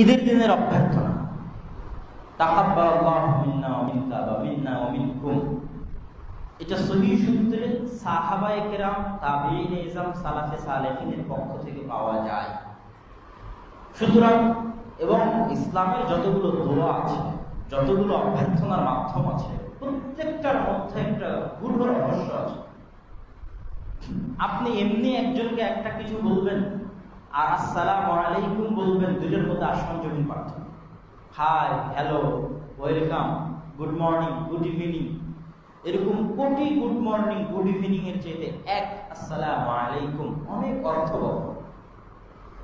ঈদের দিনের অভ্যর্থনা। এটা সহি সূত্রে সাহাবায়ে কেরাম তাবিঈন ইজম সালাফে সালেহিনের পক্ষ থেকে পাওয়া যায়। সুতরাং, এবং ইসলামের যতগুলো দোয়া আছে, যতগুলো অভ্যর্থনার মাধ্যম আছে, প্রত্যেকটার মধ্যে একটা গূঢ় রহস্য আছে। আপনি এমনি একজনকে একটা কিছু বলবেন আর আসসালামু আলাইকুম বলবেন দুটোর মধ্যে জমিন পার্থক্য। Hi, hello, welcome, good morning, good evening. এরকম কোটি গুড মর্নিং, গুড ইভিনিং এর চেয়ে এক আসসালামু আলাইকুম অনেক অর্থবহ।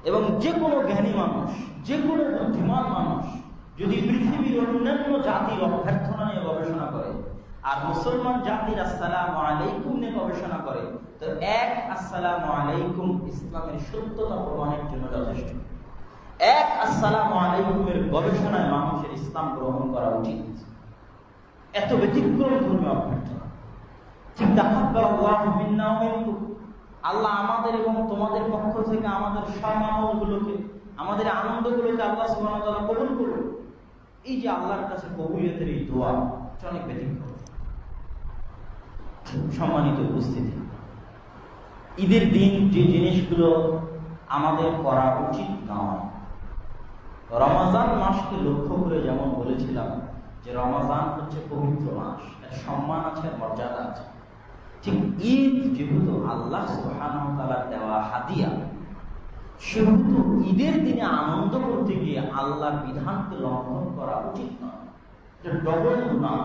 এবং যে কোনো জ্ঞানী মানুষ যে কোনো বুদ্ধিমান মানুষ, যদি পৃথিবীর অন্যান্য জাতির অভ্যর্থনা নিয়ে গবেষণা করে, আর মুসলমান জাতির আসসালাম আলাইকুম নিয়ে গবেষণা করে, তো এক আসসালাম আলাইকুম, ইসলামের সত্যতা প্রমাণের জন্য যথেষ্ট। এক আসসালাম আলাইকুমের গবেষণায় মানুষের ইসলাম গ্রহণ করা উচিত। এত ব্যতিক্রম ধর্মীয় অভ্যর্থনা। ঠিক আল্লাহু আমাদের এবং তোমাদের পক্ষ থেকে আমাদের সম্মানগুলোকে আমাদের আনন্দগুলোকে আল্লাহ তাআলা কবুল করুন এই যে আল্লাহর কাছে কবুলিয়তের এই দোয়া, অনেক ব্যতিক্রম। সম্মানিত উপস্থিতি। ঈদের দিন যে জিনিসগুলো আমাদের করা উচিত নয়। রমাজান মাসকে লক্ষ্য করে যেমন বলেছিলাম যে রমাজান হচ্ছে পবিত্র মাস, এর সম্মান আছে মর্যাদা আছে। ঠিক ঈদ যেহেতু আল্লাহ সুবহানাহু দেওয়া হাদিয়া, সেহেতু ঈদের দিনে আনন্দ করতে গিয়ে আল্লাহর বিধানকে লঙ্ঘন করা উচিত নয়। এটা ডবল গুনাহ।